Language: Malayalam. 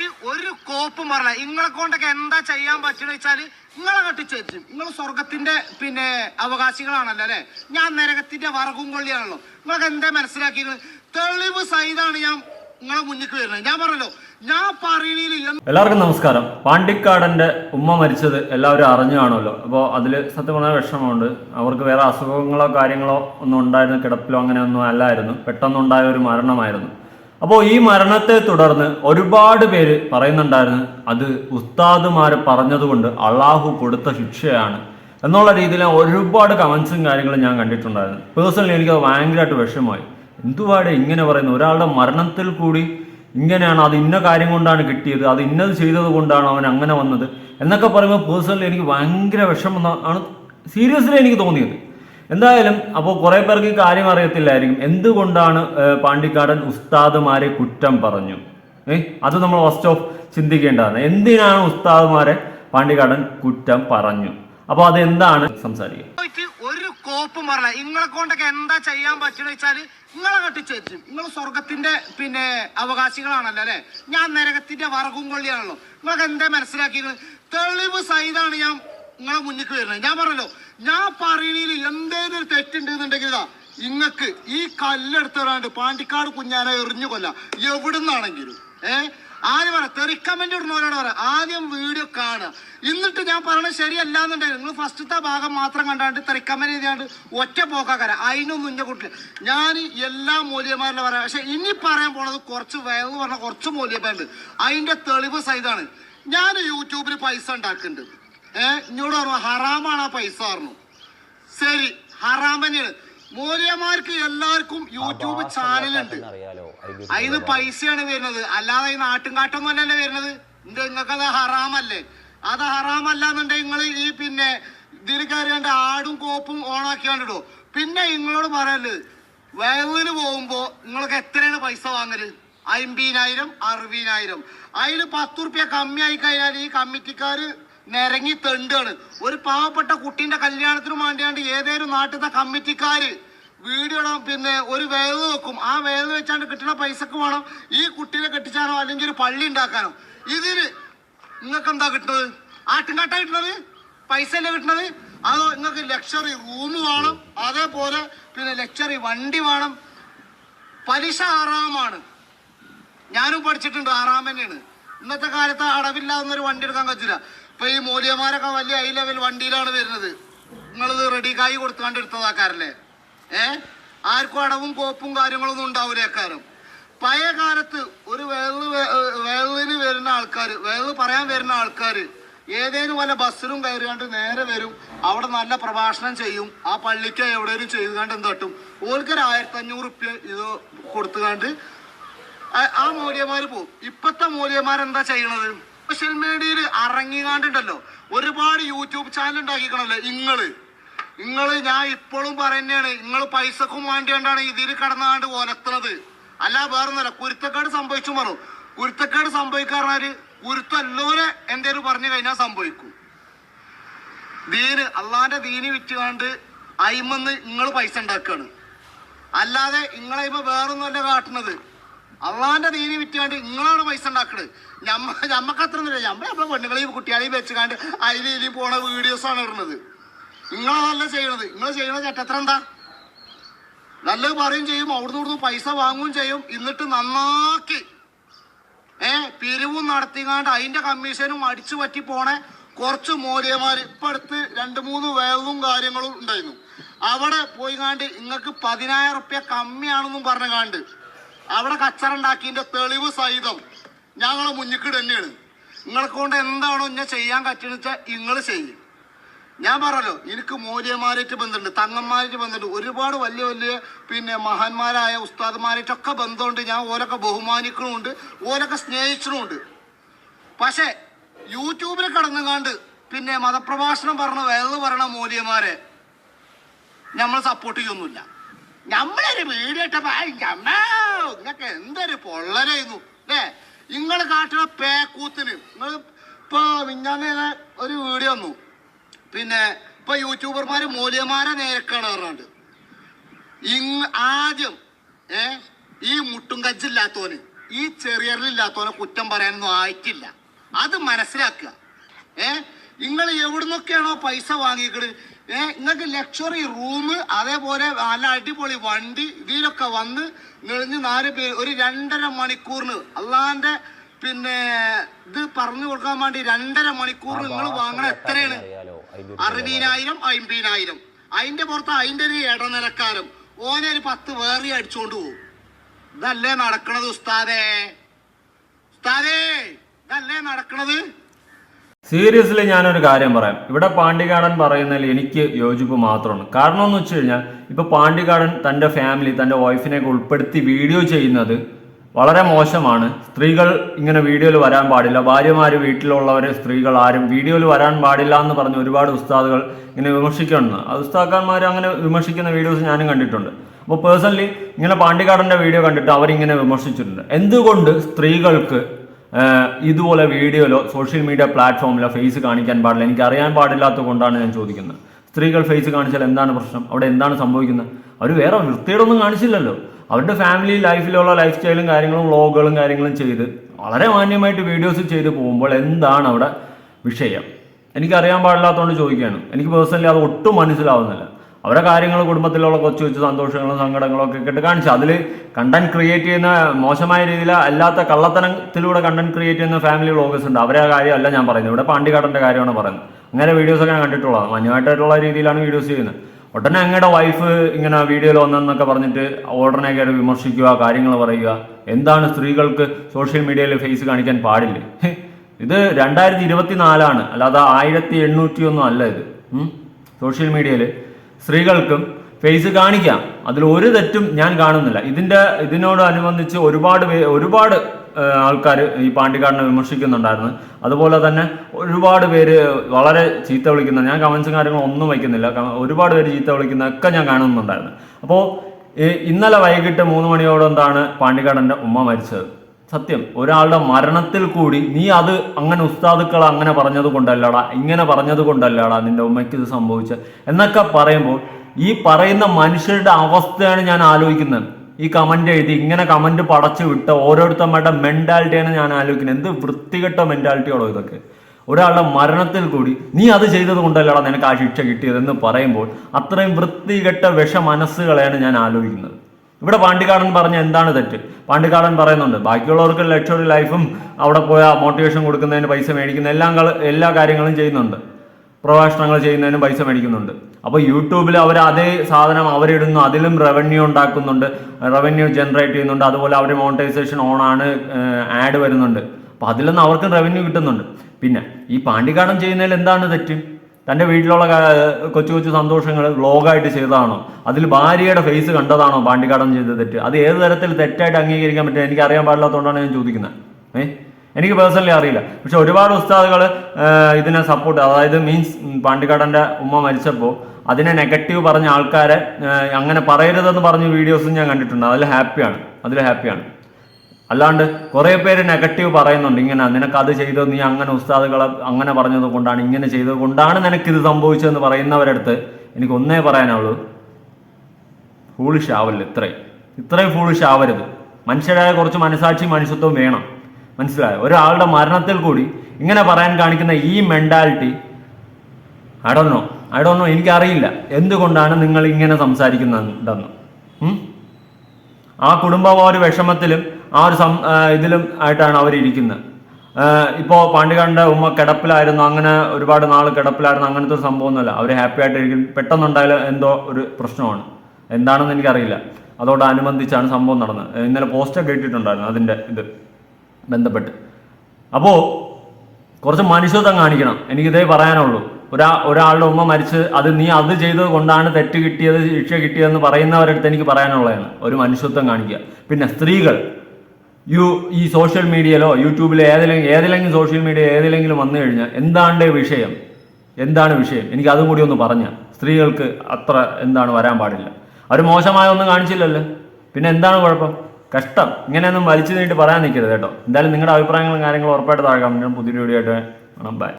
പോയിട്ട് ഒരു കോപ്പും പറഞ്ഞ ഇങ്ങളെ കൊണ്ടൊക്കെ എന്താ ചെയ്യാൻ പറ്റുന്ന വെച്ചാൽ നിങ്ങളെ കെട്ടിച്ചേച്ചു നിങ്ങൾ സ്വർഗത്തിന്റെ പിന്നെ അവകാശികളാണല്ലോ അല്ലെ? ഞാൻ നരകത്തിന്റെ വറകും കൊള്ളിയാണല്ലോ. നിങ്ങൾക്ക് എന്താ മനസ്സിലാക്കിയത്? തെളിവ് സഹിതാണ് ഞാൻ നിങ്ങളെ മുന്നിൽ വരുന്നത്. ഞാൻ പറഞ്ഞല്ലോ ഞാൻ പറയണില്ല എല്ലാവർക്കും നമസ്കാരം. പാണ്ടിക്കാടന്റെ ഉമ്മ മരിച്ചത് എല്ലാവരും അറിഞ്ഞു കാണുമല്ലോ. അപ്പോൾ അതിൽ സത്യം പറഞ്ഞ വിഷമമുണ്ട്. അവർക്ക് വേറെ അസുഖങ്ങളോ കാര്യങ്ങളോ ഒന്നും ഉണ്ടായിരുന്ന കിടപ്പിലോ അങ്ങനെ ഒന്നും അല്ലായിരുന്നു. പെട്ടെന്നുണ്ടായ ഒരു മരണമായിരുന്നു. അപ്പോൾ ഈ മരണത്തെ തുടർന്ന് ഒരുപാട് പേര് പറയുന്നുണ്ടായിരുന്നു അത് ഉസ്താദുമാർ പറഞ്ഞതുകൊണ്ട് അള്ളാഹു കൊടുത്ത ശിക്ഷയാണ്. എന്നുള്ള രീതിയിൽ ഒരുപാട് കമൻസും കാര്യങ്ങളും ഞാൻ കണ്ടിട്ടുണ്ടായിരുന്നു. പേഴ്സണലി എനിക്ക് അത് ഭയങ്കരമായിട്ട് വിഷമമായി. എന്തുവാടെ ഇങ്ങനെ പറയുന്നു ഒരാളുടെ മരണത്തിൽ കൂടി ഇങ്ങനെയാണ് അത് ഇന്ന കാര്യം കൊണ്ടാണ് കിട്ടിയത് അത് ഇന്നത് ചെയ്തത് കൊണ്ടാണ് അവൻ അങ്ങനെ വന്നത് എന്നൊക്കെ പറയുമ്പോൾ പേഴ്സണലി എനിക്ക് ഭയങ്കര വിഷമം ആണ് സീരിയസ്ലി എനിക്ക് തോന്നിയത്. എന്തായാലും അപ്പോൾ കുറേ പേർക്ക് കാര്യം അറിയത്തില്ലായിരിക്കും. എന്തുകൊണ്ടാണ് ഏഹ്, പാണ്ടിക്കാടൻ ഉസ്താദുമാരെ കുറ്റം പറഞ്ഞു? ഏ അത് നമ്മൾ ഫസ്റ്റ് ഓഫ് ചിന്തിക്കേണ്ടതാണ്. എന്തിനാണ് ഉസ്താദുമാരെ പാണ്ടിക്കാടൻ കുറ്റം പറഞ്ഞു? അപ്പോൾ അതെന്താണ്? സംസാരിക്കുക ഒരു കോപ്പും പറഞ്ഞ ഇങ്ങളെ കൊണ്ടൊക്കെ എന്താ ചെയ്യാൻ പറ്റുന്ന വെച്ചാൽ നിങ്ങളെ കെട്ടിച്ചേച്ചു. നിങ്ങൾ സ്വർഗത്തിന്റെ പിന്നെ അവകാശികളാണല്ലോ അല്ലെ? ഞാൻ നരകത്തിന്റെ വറകും കൊള്ളിയാണല്ലോ. നിങ്ങൾക്ക് എന്താ മനസ്സിലാക്കിയത്? തെളിവ് സഹിതാണ് ഞാൻ നിങ്ങളെ മുന്നിൽ വരുന്നത്. ഞാൻ പറഞ്ഞല്ലോ ഞാൻ പറയണീൽ എന്തേലും ഒരു തെറ്റുണ്ടെന്നുണ്ടെങ്കിൽ ഇതാ ഇങ്ങക്ക് ഈ കല്ലെടുത്തവരാണ്ട് പാണ്ടിക്കാട് കുഞ്ഞാനെ എറിഞ്ഞു കൊല്ല. എവിടുന്നാണെങ്കിലും. ഏ? ആദ്യം പറ തെറിക്കമെന്റ് ഇടുന്നവരോട് പറ ആദ്യം വീഡിയോ കാണുക. എന്നിട്ട് ഞാൻ പറയണത് ശരിയല്ല എന്നുണ്ടെങ്കിൽ നിങ്ങൾ ഫസ്റ്റത്തെ ഭാഗം മാത്രം കണ്ടാണ്ട് തെറിക്കമെന്റ് എഴുതിയാണ്ട് ഒറ്റ പോക്കാക്കാര അതിനൊന്നും ഇന്ന കൂട്ടില്ല ഞാൻ എല്ലാ മൂല്യമാരിലും പറയാം. പക്ഷെ ഇനി പറയാൻ പോണത് കുറച്ച് വേഗം പറഞ്ഞ കുറച്ച് മൂല്യമാരുണ്ട് അതിന്റെ തെളിവ് സഹിതാണ് ഞാൻ യൂട്യൂബിൽ പൈസ ഉണ്ടാക്കുന്നുണ്ട്. ഏഹ് എന്നോട് പറഞ്ഞു ഹറാമാണ് ആ പൈസ പറഞ്ഞു. ശരി ഹറാം തന്നെയാണ്. എല്ലാവർക്കും യൂട്യൂബ് ചാനലുണ്ട്. അതിന് പൈസയാണ് വരുന്നത്. അല്ലാതെ ഈ നാട്ടുംകാട്ടൊന്നും അല്ലല്ലേ വരുന്നത്. എന്താ നിങ്ങൾക്ക് അത് ഹറാമല്ലേ? അത് ഹറാമല്ല എന്നുണ്ടെങ്കിൽ നിങ്ങൾ ഈ പിന്നെ ഇതിൽ കയറിയാണ്ട് ആടും കോപ്പും ഓണാക്കിയാണ്ടിടോ. പിന്നെ നിങ്ങളോട് പറയൽ വയലിന് പോകുമ്പോ നിങ്ങൾക്ക് എത്രയാണ് പൈസ വാങ്ങൽ? അമ്പതിനായിരം അറുപതിനായിരം. അതിൽ പത്ത് റുപ്യ കമ്മിയായി കഴിഞ്ഞാൽ ഈ കമ്മിറ്റിക്കാര് നിരങ്ങി തെണ്ടാണ്. ഒരു പാവപ്പെട്ട കുട്ടീന്റെ കല്യാണത്തിന് വേണ്ടിയാണ്ട് ഏതേലും നാട്ടിലത്തെ കമ്മിറ്റിക്കാര് വീഡിയോ പിന്നെ ഒരു വേവ് വെക്കും. ആ വേവ് വെച്ചാണ്ട് കിട്ടുന്ന പൈസക്ക് വേണം ഈ കുട്ടീനെ കെട്ടിച്ചാനോ അല്ലെങ്കിൽ ഒരു പള്ളി ഉണ്ടാക്കാനോ ഇതിന് നിങ്ങൾക്ക് എന്താ കിട്ടുന്നത് ആട്ടിൻകാട്ട കിട്ടുന്നത് പൈസ അല്ലേ കിട്ടുന്നത് അതോ നിങ്ങൾക്ക് ലക്ഷറി റൂം വേണം? അതേപോലെ പിന്നെ ലക്ഷറി വണ്ടി വേണം? പലിശ ആറാമാണ്. ഞാനും പഠിച്ചിട്ടുണ്ട് ആറാം ഇന്നത്തെ കാലത്ത് അടവില്ലാതെ ഒരു വണ്ടി എടുക്കാൻ പറ്റില്ല. ഇപ്പൊ ഈ മൂല്യമാരൊക്കെ വലിയ ഹൈ ലെവൽ വണ്ടിയിലാണ് വരുന്നത്. നിങ്ങളിത് റെഡി കായി കൊടുത്തുകൊണ്ട് എടുത്തതാക്കാരല്ലേ ഏ? ആർക്കും അടവും കോപ്പും കാര്യങ്ങളൊന്നും ഉണ്ടാവില്ല എക്കാരം പഴയ കാലത്ത് ഒരു വേൾ വേളിന് വരുന്ന ആൾക്കാർ വേൾ പറയാൻ വരുന്ന ആൾക്കാർ ഏതേലും വല്ല ബസ്സിലും കയറിയാണ്ട് നേരെ വരും അവിടെ നല്ല പ്രഭാഷണം ചെയ്യും ആ പള്ളിക്ക് എവിടെയും ചെയ്തുകൊണ്ട് എന്ത് തട്ടും ഒരു ആയിരത്തി അഞ്ഞൂറ് റുപ്യ ഇത് കൊടുത്തുകൊണ്ട് ആ- മൂല്യന്മാര് പോകും ഇപ്പത്തെ മൂല്യമാരെന്താ ചെയ്യണത്? സോഷ്യൽ മീഡിയയിൽ ഇറങ്ങിക്കാണ്ടുണ്ടല്ലോ ഒരുപാട് യൂട്യൂബ് ചാനൽ ഉണ്ടാക്കിക്കണല്ലോ ഇങ്ങൾ. ഇങ്ങൾ ഞാൻ ഇപ്പോഴും പറയുന്നതാണ് നിങ്ങൾ പൈസക്കും വേണ്ടിയാണ്ടാണ് ഇതിൽ കടന്നാണ്ട് ഒലത്തണത്. അല്ല വേറൊന്നല്ല കുരുത്തക്കേട് സംഭവിച്ചു പറഞ്ഞു. കുരുത്തക്കേട് സംഭവിക്കാറഞ്ഞാൽ കുരുത്തല്ലോരെ എന്തേലും പറഞ്ഞു കഴിഞ്ഞാൽ സംഭവിക്കും. ദീന് അള്ളാന്റെ ദീന് വിറ്റുകാണ്ട് അയിമെന്ന് നിങ്ങൾ പൈസ ഉണ്ടാക്കുകയാണ് അല്ലാതെ നിങ്ങളെ ഇപ്പൊ വേറൊന്നുമല്ല കാട്ടുന്നത് അള്ളാന്റെ ദീനി വിറ്റാണ്ട് നിങ്ങളാണ് പൈസ ഉണ്ടാക്കുന്നത് ഞമ്മ ഞമ്മക്ക് അത്ര ഒന്നുമില്ല. ഞമ്മ നമ്മളെ പെണ്ണുങ്ങളെയും കുട്ടികളെയും വെച്ചുകാണ്ട് അതിൽ ഇതിൽ പോണ വീഡിയോസ് ആണ് ഇടുന്നത്. നിങ്ങളതല്ല ചെയ്യണത്. നിങ്ങൾ ചെയ്യണ ചെറ്റത്ര എന്താ നല്ലത് പറയും ചെയ്യും. അവിടുന്ന് ഇവിടുന്ന് പൈസ വാങ്ങുകയും ചെയ്യും. എന്നിട്ട് നന്നാക്കി ഏ പിരിവും നടത്തിക്കാണ്ട് അതിന്റെ കമ്മീഷനും അടിച്ചു പറ്റി പോണേ കുറച്ച് മോര്യമാർ ഇപ്പൊ അടുത്ത് രണ്ട് മൂന്ന് വേവും കാര്യങ്ങളും ഉണ്ടായിരുന്നു. അവിടെ പോയി കാണ്ട് നിങ്ങൾക്ക് പതിനായിരം റുപ്യ കമ്മിയാണെന്നും പറഞ്ഞു കാണ്ട് അവിടെ കച്ചറ ഉണ്ടാക്കിയതിന്റെ തെളിവ് സഹിതം ഞങ്ങളെ മുന്നിക്കിട് തന്നെയാണ്. നിങ്ങളെ കൊണ്ട് എന്താണോ ഞാൻ ചെയ്യാൻ പറ്റുന്ന വെച്ചാൽ നിങ്ങൾ ചെയ്യും. ഞാൻ പറഞ്ഞല്ലോ എനിക്ക് മൂല്യന്മാരായിട്ട് ബന്ധമുണ്ട് തങ്ങന്മാരായിട്ട് ബന്ധമുണ്ട്. ഒരുപാട് വലിയ വലിയ പിന്നെ മഹാന്മാരായ ഉസ്താദ്മാരായിട്ടൊക്കെ ബന്ധമുണ്ട്. ഞാൻ ഓരൊക്കെ ബഹുമാനിക്കണമുണ്ട് ഓരൊക്കെ സ്നേഹിച്ചണമുണ്ട്. പക്ഷേ യൂട്യൂബിൽ കടന്നുകാണ്ട് പിന്നെ മതപ്രഭാഷണം പറഞ്ഞ വേറെ പറയണ മൂല്യന്മാരെ നമ്മൾ സപ്പോർട്ട് ചെയ്യൊന്നുമില്ല. നമ്മളൊരു വീഡിയോ ഇട്ടപ്പോ നിങ്ങൾക്ക് എന്തൊരു പൊള്ളരായിരുന്നു അല്ലേ നിങ്ങൾ കാട്ടുന്ന പേക്കൂത്തിന് നിങ്ങൾ ഇപ്പൊ മിഞ്ഞാന്ന് ഒരു വീഡിയോ വന്നു. പിന്നെ ഇപ്പൊ യൂട്യൂബർമാര് മൂല്യമാരെ നേരക്കാണ് പറഞ്ഞത് ഇങ് ആദ്യം ഏ ഈ മുട്ടും കജ്ജില്ലാത്തവന് ഈ ചെറിയറിലില്ലാത്തവനെ കുറ്റം പറയാനൊന്നും ആയിട്ടില്ല. അത് മനസ്സിലാക്കുക. ഏ നിങ്ങൾ എവിടുന്നൊക്കെയാണോ പൈസ വാങ്ങിക്കണ് ഏ നിങ്ങൾക്ക് ലക്ഷറി റൂം അതേപോലെ നല്ല അടിപൊളി വണ്ടി ഇതിലൊക്കെ വന്ന് നിളിഞ്ഞ് നാല് പേര് ഒരു രണ്ടര മണിക്കൂറിന് അള്ളാന്റെ പിന്നെ ഇത് പറഞ്ഞു കൊടുക്കാൻ വേണ്ടി രണ്ടര മണിക്കൂർ നിങ്ങൾ വാങ്ങണ എത്രയാണ്? അറുപതിനായിരം അമ്പതിനായിരം. അതിന്റെ പുറത്ത് അതിന്റെ ഒരു ഇടനിലക്കാരം ഓനെ ഒരു പത്ത് വേറെ അടിച്ചോണ്ട് പോകും ഇതല്ലേ നടക്കണത് ഉസ്താദേ? ഉസ്താദേ ഇതല്ലേ നടക്കണത്? സീരിയസ്ലി ഞാനൊരു കാര്യം പറയാം. ഇവിടെ പാണ്ഡികാടൻ പറയുന്നതിൽ എനിക്ക് യോജിപ്പ് മാത്രമാണ്. കാരണം എന്ന് വെച്ച് കഴിഞ്ഞാൽ ഇപ്പൊ പാണ്ഡികാടൻ തന്റെ ഫാമിലി തന്റെ വൈഫിനെ ഉൾപ്പെടുത്തി വീഡിയോ ചെയ്യുന്നത് വളരെ മോശമാണ്. സ്ത്രീകൾ ഇങ്ങനെ വീഡിയോയിൽ വരാൻ പാടില്ല. ഭാര്യമാര് വീട്ടിലുള്ളവർ സ്ത്രീകൾ ആരും വീഡിയോയിൽ വരാൻ പാടില്ല എന്ന് പറഞ്ഞ് ഒരുപാട് ഉസ്താദുകൾ ഇങ്ങനെ വിമർശിക്കുന്നുണ്ട്. അത് ഉസ്താക്കന്മാർ അങ്ങനെ വിമർശിക്കുന്ന വീഡിയോസ് ഞാനും കണ്ടിട്ടുണ്ട്. അപ്പോൾ പേഴ്സണലി ഇങ്ങനെ പാണ്ടിക്കാടന്റെ വീഡിയോ കണ്ടിട്ട് അവരിങ്ങനെ വിമർശിച്ചിട്ടുണ്ട്. എന്തുകൊണ്ട് സ്ത്രീകൾക്ക് ഇതുപോലെ വീഡിയോയിലോ സോഷ്യൽ മീഡിയ പ്ലാറ്റ്ഫോമിലോ ഫേസ് കാണിക്കാൻ പാടില്ല. എനിക്ക് അറിയാൻ പാടില്ലാത്തത് കൊണ്ടാണ് ഞാൻ ചോദിക്കുന്നത്. സ്ത്രീകൾ ഫേസ് കാണിച്ചാൽ എന്താണ് പ്രശ്നം? അവിടെ എന്താണ് സംഭവിക്കുന്നത്? അവർ വേറെ വൃത്തിയോടൊന്നും കാണിച്ചില്ലല്ലോ. അവരുടെ ഫാമിലി ലൈഫിലുള്ള ലൈഫ് സ്റ്റൈലും കാര്യങ്ങളും വ്ളോഗുകളും കാര്യങ്ങളും ചെയ്ത് വളരെ മാന്യമായിട്ട് വീഡിയോസ് ചെയ്ത് പോകുമ്പോൾ എന്താണ് അവിടെ വിഷയം? എനിക്കറിയാൻ പാടില്ലാത്തതുകൊണ്ട് ചോദിക്കുകയാണ്. എനിക്ക് പേഴ്സണലി അത് ഒട്ടും മനസ്സിലാവുന്നില്ല. അവരുടെ കാര്യങ്ങൾ കുടുംബത്തിലുള്ള കൊച്ചു കൊച്ചു സന്തോഷങ്ങളും സങ്കടങ്ങളും ഒക്കെ ഇട്ട് കാണിച്ചു. അതിൽ കണ്ടന്റ് ക്രിയേറ്റ് ചെയ്യുന്ന മോശമായ രീതിയിൽ അല്ലാത്ത കള്ളത്തനത്തിലൂടെ കണ്ടന്റ് ക്രിയേറ്റ് ചെയ്യുന്ന ഫാമിലി വ്ളോഗേഴ്സ് ഉണ്ട്. അവരെ കാര്യമല്ല ഞാൻ പറയുന്നത്. ഇവിടെ പാണ്ടിക്കാടന്റെ കാര്യമാണ് പറയുന്നത്. അങ്ങനെ വീഡിയോസ് ഒക്കെ ഞാൻ കണ്ടിട്ടുള്ളത് മാന്യമായിട്ടുള്ള രീതിയിലാണ് വീഡിയോസ് ചെയ്യുന്നത്. ഉടനെ അങ്ങയുടെ വൈഫ് ഇങ്ങനെ വീഡിയോയിൽ വന്നെന്നൊക്കെ പറഞ്ഞിട്ട് ഉടനെ കയറി വിമർശിക്കുക കാര്യങ്ങൾ പറയുക. എന്താണ് സ്ത്രീകൾക്ക് സോഷ്യൽ മീഡിയയിൽ ഫേസ് കാണിക്കാൻ പാടില്ലേ? ഇത് രണ്ടായിരത്തി ഇരുപത്തി നാലാണ് അല്ലാതെ ആയിരത്തി എണ്ണൂറ്റി ഒന്നും അല്ല ഇത്. സോഷ്യൽ മീഡിയയിൽ സ്ത്രീകൾക്കും ഫേസ് കാണിക്കാം. അതിൽ ഒരു തെറ്റും ഞാൻ കാണുന്നില്ല. ഇതിന്റെ ഇതിനോടനുബന്ധിച്ച് ഒരുപാട് ഒരുപാട് ആൾക്കാർ ഈ പാണ്ടിക്കാടിനെ വിമർശിക്കുന്നുണ്ടായിരുന്നു. അതുപോലെ തന്നെ ഒരുപാട് പേര് വളരെ ചീത്ത വിളിക്കുന്ന ഞാൻ കമൻസും കാര്യങ്ങളും ഒന്നും വയ്ക്കുന്നില്ല. ഒരുപാട് പേര് ചീത്ത വിളിക്കുന്ന ഒക്കെ ഞാൻ കാണുന്നുണ്ടായിരുന്നു. അപ്പോൾ ഇന്നലെ വൈകിട്ട് മൂന്ന് മണിയോടെ എന്താണ് പാണ്ടിക്കാടന്റെ ഉമ്മ മരിച്ചത്? സത്യം ഒരാളുടെ മരണത്തിൽ കൂടി നീ അത് അങ്ങനെ ഉസ്താദുക്കൾ അങ്ങനെ പറഞ്ഞത് കൊണ്ടല്ലടാ ഇങ്ങനെ പറഞ്ഞത് കൊണ്ടല്ലടാ നിന്റെ ഉമ്മയ്ക്ക് ഇത് സംഭവിച്ചത്. എന്നൊക്കെ പറയുമ്പോൾ ഈ പറയുന്ന മനുഷ്യരുടെ അവസ്ഥയാണ് ഞാൻ ആലോചിക്കുന്നത്. ഈ കമന്റ് എഴുതി ഇങ്ങനെ കമന്റ് പടച്ചു വിട്ട ഓരോരുത്തന്മാരുടെ മെന്റാലിറ്റിയാണ് ഞാൻ ആലോചിക്കുന്നത്. എന്ത് വൃത്തികെട്ട മെന്റാലിറ്റിയാണോ ഇതൊക്കെ? ഒരാളുടെ മരണത്തിൽ കൂടി നീ അത് ചെയ്തത് കൊണ്ടല്ലടാ നിനക്ക് ആ ശിക്ഷ കിട്ടിയതെന്ന് പറയുമ്പോൾ അത്രയും വൃത്തികെട്ട വിഷ മനസ്സുകളെയാണ് ഞാൻ ആലോചിക്കുന്നത്. ഇവിടെ പാണ്ടിക്കാടൻ പറഞ്ഞ എന്താണ് തെറ്റ്? പാണ്ടിക്കാടൻ പറയുന്നുണ്ട് ബാക്കിയുള്ളവർക്ക് ലക്ഷറി ലൈഫും അവിടെ പോയ മോട്ടിവേഷൻ കൊടുക്കുന്നതിന് പൈസ മേടിക്കുന്ന എല്ലാം എല്ലാ കാര്യങ്ങളും ചെയ്യുന്നുണ്ട്. പ്രഭാഷണങ്ങൾ ചെയ്യുന്നതിന് പൈസ മേടിക്കുന്നുണ്ട്. അപ്പോൾ യൂട്യൂബിൽ അവർ അതേ സാധനം അവരിടുന്നു അതിലും റവന്യൂ ഉണ്ടാക്കുന്നുണ്ട് റവന്യൂ ജനറേറ്റ് ചെയ്യുന്നുണ്ട് അതുപോലെ അവർ മോണിറ്റൈസേഷൻ ഓൺ ആണ് ആഡ് വരുന്നുണ്ട്. അപ്പോൾ അതിലൊന്നും അവർക്കും റവന്യൂ കിട്ടുന്നുണ്ട്. പിന്നെ ഈ പാണ്ടിക്കാടൻ ചെയ്യുന്നതിൽ എന്താണ് തെറ്റ്? തന്റെ വീട്ടിലുള്ള കൊച്ചു കൊച്ചു സന്തോഷങ്ങൾ വ്ലോഗായിട്ട് ചെയ്തതാണോ? അതിൽ ഭാര്യയുടെ ഫേസ് കണ്ടതാണോ? പാണ്ടിക്കാടൻ ചെയ്ത തെറ്റ്. അത് ഏത് തരത്തിൽ തെറ്റായിട്ട് അംഗീകരിക്കാൻ പറ്റും എനിക്ക് അറിയാൻ പാടില്ലാത്തതുകൊണ്ടാണ് ഞാൻ ചോദിക്കുന്നത്. എനിക്ക് പേഴ്സണലി അറിയില്ല. പക്ഷെ ഒരുപാട് ഉസ്താദുകൾ ഇതിനെ സപ്പോർട്ട് അതായത് മീൻസ് പാണ്ടിക്കാടന്റെ ഉമ്മ മരിച്ചപ്പോൾ അതിനെ നെഗറ്റീവ് പറഞ്ഞ ആൾക്കാരെ അങ്ങനെ പറയരുതെന്ന് പറഞ്ഞ വീഡിയോസും ഞാൻ കണ്ടിട്ടുണ്ട്. അതിൽ ഹാപ്പിയാണ് അതിൽ ഹാപ്പിയാണ് അല്ലാണ്ട് കുറേ പേര് നെഗറ്റീവ് പറയുന്നുണ്ട്. ഇങ്ങനെ നിനക്ക് അത് ചെയ്തത് നീ അങ്ങനെ ഉസ്താദുകളെ അങ്ങനെ പറഞ്ഞത് കൊണ്ടാണ് ഇങ്ങനെ ചെയ്തത് കൊണ്ടാണ് നിനക്കിത് സംഭവിച്ചതെന്ന് പറയുന്നവരടുത്ത് എനിക്ക് ഒന്നേ പറയാനുള്ളൂ. ഫൂളിഷ് ആവല്ല ഇത്രയും. ഇത്രയും ഫൂളിഷ് ആവരുത്. മനുഷ്യരായ കുറച്ച് മനസാക്ഷി മനുഷ്യത്വം വേണം. മനസ്സിലായോ? ഒരാളുടെ മരണത്തിൽ കൂടി ഇങ്ങനെ പറയാൻ കാണിക്കുന്ന ഈ മെന്റാലിറ്റി അടന്നോ അടന്നോ എനിക്കറിയില്ല. എന്തുകൊണ്ടാണ് നിങ്ങൾ ഇങ്ങനെ സംസാരിക്കുന്നതെന്ന്? ആ കുടുംബം ആ ഒരു വിഷമത്തിലും ആ ഒരു സം ഇതിലും ആയിട്ടാണ് അവരിയ്ക്കുന്നത് ഇപ്പോൾ പാണ്ഡികാടിന്റെ ഉമ്മ കിടപ്പിലായിരുന്നു അങ്ങനെ ഒരുപാട് നാൾ കിടപ്പിലായിരുന്നു അങ്ങനത്തെ ഒരു സംഭവമൊന്നുമല്ല. അവർ ഹാപ്പി ആയിട്ടിരിക്കും. പെട്ടെന്നുണ്ടായാലും എന്തോ ഒരു പ്രശ്നമാണ്. എന്താണെന്ന് എനിക്കറിയില്ല. അതോടനുബന്ധിച്ചാണ് സംഭവം നടന്നത്. ഇന്നലെ പോസ്റ്റൊക്കെ ഇട്ടിട്ടുണ്ടായിരുന്നു അതിന്റെ ഇത് ബന്ധപ്പെട്ട്. അപ്പോൾ കുറച്ച് മനുഷ്യത്വം കാണിക്കണം. എനിക്കിതേ പറയാനുള്ളൂ. ഒരാ ഒരാളുടെ ഉമ്മ മരിച്ച് അത് നീ അത് ചെയ്തത് കൊണ്ടാണ് തെറ്റ് കിട്ടിയത് ശിക്ഷ കിട്ടിയതെന്ന് പറയുന്നവരടുത്ത് എനിക്ക് പറയാനുള്ളതാണ്. ഒരു മനുഷ്യത്വം കാണിക്കുക. പിന്നെ സ്ത്രീകൾ. യു ഈ സോഷ്യൽ മീഡിയയിലോ യൂട്യൂബിലോ ഏതെങ്കിലും ഏതെങ്കിലും സോഷ്യൽ മീഡിയ ഏതിലെങ്കിലും വന്നു കഴിഞ്ഞാൽ എന്താണ് വിഷയം? എന്താണ് വിഷയം? എനിക്ക് അതും കൂടി ഒന്ന് പറഞ്ഞ. സ്ത്രീകൾക്ക് അത്ര എന്താണ് വരാൻ പാടില്ല. അവർ മോശമായ ഒന്നും കാണിച്ചില്ലല്ലോ. പിന്നെ എന്താണ് കുഴപ്പം? കഷ്ടം. ഇങ്ങനെയൊന്നും വലിച്ചു നീട്ടി പറയാൻ നിൽക്കരുത് കേട്ടോ. എന്തായാലും നിങ്ങളുടെ അഭിപ്രായങ്ങളും കാര്യങ്ങളും ഉറപ്പായിട്ട് താഴെ കമന്റ് പുതിയൊരു വീഡിയോ ആയിട്ട് ബൈ